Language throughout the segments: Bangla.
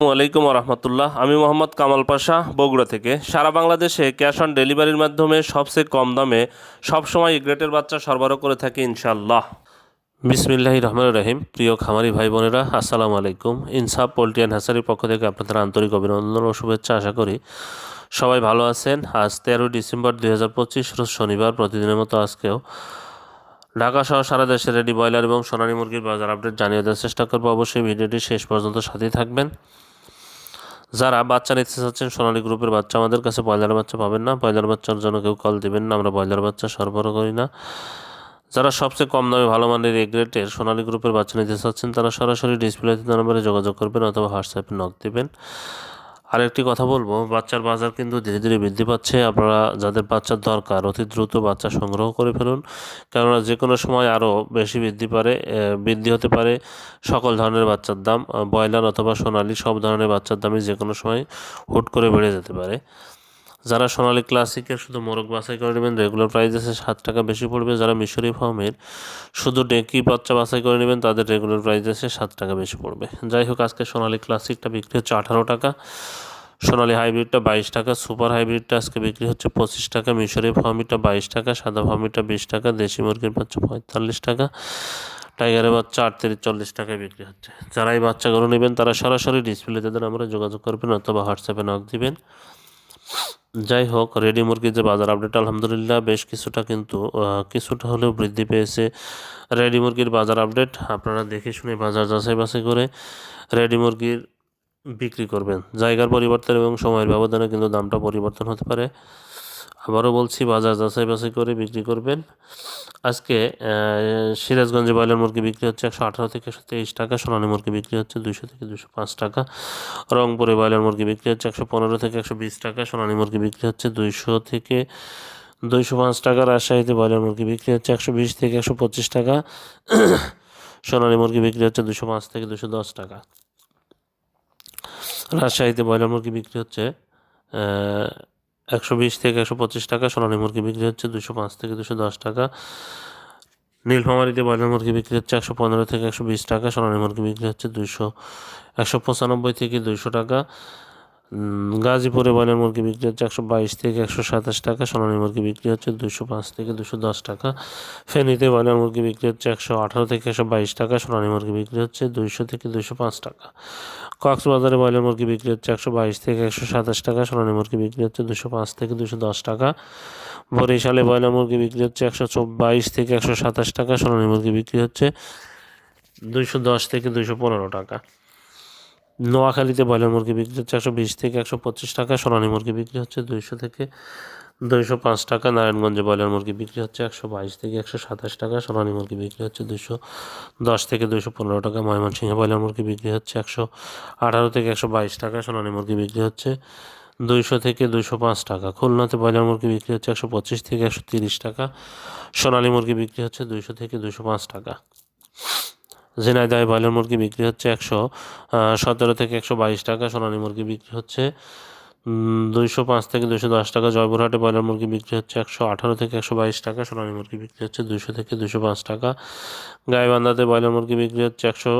আলাইকুম রহমতুল্লাহ। আমি মোহাম্মদ কামাল পাশা, বগুড়া থেকে। সারা বাংলাদেশে ক্যাশ অন ডেলিভারির মাধ্যমে সবচেয়ে কম দামে সবসময় গ্রেটের বাচ্চা সরবরাহ করে থাকি ইনশাল্লাহ বিসমিল্লাহ রহমান রহিম। প্রিয় খামারি ভাই বোনেরা, আসসালামু আলাইকুম। ইনসাফ পোল্ট্রি অ্যান্ড হ্যাসারির পক্ষ থেকে আপনাদের আন্তরিক অভিনন্দন ও শুভেচ্ছা আশা করি সবাই ভালো আছেন। আজ তেরোই ডিসেম্বর দুই হাজার পঁচিশ, রোজ শনিবার, প্রতিদিনের মতো আজকেও ঢাকা সহ সারা দেশে রেডি ব্রয়লার এবং সোনালী মুরগির বাজার আপডেট জানিয়ে দেওয়ার চেষ্টা করব। অবশ্যই ভিডিওটি শেষ পর্যন্ত সাথেই থাকবেন। যারা বাচ্চা নিতে চাচ্ছেন, সোনালী গ্রুপের বাচ্চা আমাদের কাছে ব্রয়লার বাচ্চা পাবেন না। ব্রয়লার বাচ্চার জন্য কেউ কল দেবেন না, আমরা ব্রয়লার বাচ্চা সরবরাহ করি না। যারা সবচেয়ে কম দামে ভালো মানের এ গ্রেটের সোনালী গ্রুপের বাচ্চা নিতে চাচ্ছেন, তারা সরাসরি ডিসপ্লেতে নম্বরে যোগাযোগ করবেন অথবা হোয়াটসঅ্যাপে নক দেবেন। আরেকটি কথা বলব, বাচ্চার বাজার কিন্তু ধীরে ধীরে বৃদ্ধি পাচ্ছে। আপনারা যাদের বাচ্চার দরকার, অতি দ্রুত বাচ্চা সংগ্রহ করে ফেলুন। কেননা যে কোনো সময় আরও বেশি বৃদ্ধি পারে বৃদ্ধি হতে পারে সকল ধরনের বাচ্চার দাম। ব্রয়লার অথবা সোনালি সব ধরনের বাচ্চার দামই যে কোনো সময় হুট করে বেড়ে যেতে পারে। যারা সোনালী ক্লাসিকের শুধু মোরগ বাছাই করে নেবেন রেগুলার প্রাইস আছে সাত টাকা বেশি পড়বে। যারা মিশরি ফার্মের শুধু ডেকি বাচ্চা বাছাই করে নেবেন, তাদের রেগুলার প্রাইস আছে সাত টাকা বেশি পড়বে। যাই হোক, আজকে সোনালী ক্লাসিকটা বিক্রি হচ্ছে আঠারো টাকা, সোনালি হাইব্রিডটা বাইশ টাকা, সুপার হাইব্রিডটা আজকে বিক্রি হচ্ছে পঁচিশ টাকা, মিশরি ফার্মিটা বাইশ টাকা, সাদা ফার্মিটা বিশ টাকা, দেশি মুরগির বাচ্চা পঁয়তাল্লিশ টাকা, টাইগারের বাচ্চা আটত্রিশ, চল্লিশ টাকায় বিক্রি হচ্ছে। যারা এই বাচ্চাগুলো নেবেন, তারা সরাসরি ডিসপ্লে তাদের আমরা যোগাযোগ করবেন অথবা হোয়াটসঅ্যাপে নক দিবেন। যাই হোক রেডি মুরগির যে বাজার আপডেট আলহামদুলিল্লাহ বেশ কিছুটা কিন্তু কিছুটা হলেও বৃদ্ধি পেয়েছে। রেডি মুরগির বাজার আপডেট আপনারা দেখে শুনে বাজার যাচাই বাছাই করে রেডি মুরগির বিক্রি করবেন। জায়গার পরিবর্তন এবং সময়ের ব্যবধানে কিন্তু দামটা পরিবর্তন হতে পারে। আবারও বলছি, বাজার যাচাই বাছাই করে বিক্রি করবেন। আজকে সিরাজগঞ্জে ব্রয়লার মুরগি বিক্রি হচ্ছে একশো আঠারো থেকে একশো তেইশ টাকা, সোনালী মুরগি বিক্রি হচ্ছে দুশো থেকে দুশো পাঁচ টাকা। রংপুরে ব্রয়লার মুরগি বিক্রি হচ্ছে একশো পনেরো থেকে একশো বিশ টাকা, সোনালী মুরগি বিক্রি হচ্ছে দুইশো থেকে দুইশো পাঁচ টাকা। রাজশাহীতে ব্রয়লার মুরগি বিক্রি হচ্ছে একশো বিশ থেকে একশো পঁচিশ টাকা, সোনালী মুরগি বিক্রি হচ্ছে দুশো পাঁচ থেকে দুশো দশ টাকা। রাজশাহীতে ব্রয়লার মুরগি বিক্রি হচ্ছে একশো বিশ থেকে একশো পঁচিশ টাকা, সোনালী মুরগি বিক্রি হচ্ছে দুশো পাঁচ থেকে দুশো দশ টাকা। নীলফামারিতে ব্রয়লার মুরগি বিক্রি হচ্ছে একশো পনেরো থেকে একশো বিশ টাকা, সোনালী মুরগি বিক্রি হচ্ছে দুশো একশো পঁচানব্বই থেকে দুশো টাকা। গাজীপুরে ব্রয়লার মুরগি বিক্রি হচ্ছে একশো বাইশ থেকে একশো সাতাশ টাকা, সোনালী মুরগি বিক্রি হচ্ছে দুশো পাঁচ থেকে দুশো দশ টাকা। ফেনীতে ব্রয়লার মুরগি বিক্রি হচ্ছে একশো আঠারো থেকে একশো বাইশ টাকা, সোনালী মুরগি বিক্রি হচ্ছে দুইশো থেকে দুশো পাঁচ টাকা। কক্সবাজারে ব্রয়লার মুরগি বিক্রি হচ্ছে একশো বাইশ থেকে একশো সাতাশ টাকা, সোনালী মুরগি বিক্রি হচ্ছে দুশো পাঁচ থেকে দুশো দশ টাকা। বরিশালে ব্রয়লার মুরগি বিক্রি হচ্ছে একশো বাইশ থেকে একশো সাতাশ টাকা, সোনালী মুরগি বিক্রি হচ্ছে দুইশো দশ থেকে দুইশো পনেরো টাকা। নোয়াখালীতে ব্রয়লার মুরগি বিক্রি হচ্ছে একশো বিশ থেকে একশো পঁচিশ টাকা, সোনালী মুরগি বিক্রি হচ্ছে দুইশো থেকে দুইশো পাঁচ টাকা, নারায়ণগঞ্জে ব্রয়লার মুরগি বিক্রি হচ্ছে একশো বাইশ থেকে একশো সাতাশ টাকা, সোনালী মুরগি বিক্রি হচ্ছে দুশো দশ থেকে দুশো পনেরো টাকা, ময়মনসিংহে ব্রয়লার মুরগি বিক্রি হচ্ছে একশো আঠারো থেকে একশো বাইশ টাকা, সোনালী মুরগি বিক্রি হচ্ছে দুইশো থেকে দুশো পাঁচ টাকা, খুলনাতে ব্রয়লার মুরগি বিক্রি হচ্ছে একশো পঁচিশ থেকে একশো তিরিশ টাকা, সোনালী মুরগি বিক্রি হচ্ছে দুইশো থেকে দুশো পাঁচ টাকা। ঝিনাইদহ ব্রয়লার মুরগি বিক্রি হচ্ছে একশো সতেরো থেকে একশো বাইশ টাকা, সোনালী মুরগি বিক্রি হচ্ছে দুইশো পাঁচ থেকে দুশো দশ টাকা, জয়পুরহাটে ব্রয়লার মুরগি বিক্রি হচ্ছে একশো আঠারো থেকে একশো বাইশ টাকা, সোনালী মুরগি বিক্রি হচ্ছে দুশো থেকে দুশো পাঁচ টাকা। গাইবান্ধাতে ব্রয়লার মুরগি বিক্রি হচ্ছে একশো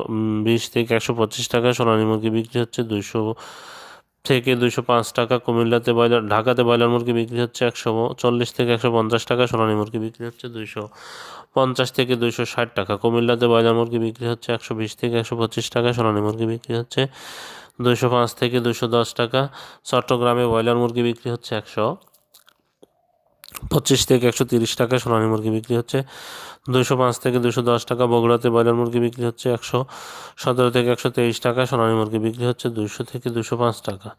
বিশ থেকে একশো পঁচিশ টাকা, সোনালী মুরগি বিক্রি হচ্ছে দুশো থেকে দুশো পাঁচ টাকা কুমিল্লাতে ব্রয়লার, ঢাকাতে ব্রয়লার মুরগি বিক্রি হচ্ছে একশো চল্লিশ থেকে একশো পঞ্চাশ টাকা, সোনালী মুরগি বিক্রি হচ্ছে দুশো পঞ্চাশ থেকে দুশো ষাট টাকা, কুমিল্লাতে ব্রয়লার মুরগি বিক্রি হচ্ছে একশো বিশ থেকে একশো পঁচিশ টাকা, সোনালী মুরগি বিক্রি হচ্ছে দুশো পাঁচ থেকে দুশো দশ টাকা, চট্টগ্রামে ব্রয়লার মুরগি বিক্রি হচ্ছে একশো পঁচিশ থেকে একশো তিরিশ টাকা সোনালী মুরগি বিক্রি হচ্ছে। দুশো পাঁচ থেকে দুশো দশ টাকা বগুড়াতে ব্রয়লার মুরগি বিক্রি হচ্ছে একশো। সতেরো থেকে একশো তেইশ টাকা সোনালী মুরগি বিক্রি হচ্ছে দুশো থেকে দুশো পাঁচ টাকা।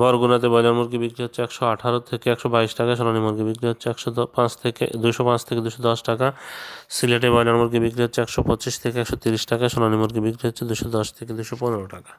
বরগুনাতে ব্রয়লার মুরগি বিক্রি হচ্ছে একশো আঠারো থেকে একশো বাইশ টাকা, সোনালী মুরগি বিক্রি হচ্ছে একশো পাঁচ থেকে দুশো পাঁচ থেকে দুশো দশ টাকা। সিলেটে ব্রয়লার মুরগি বিক্রি হচ্ছে একশো পঁচিশ থেকে একশো তিরিশ টাকা, সোনালী মুরগি বিক্রি হচ্ছে দুশো দশ থেকে দুশো পনেরো টাকা।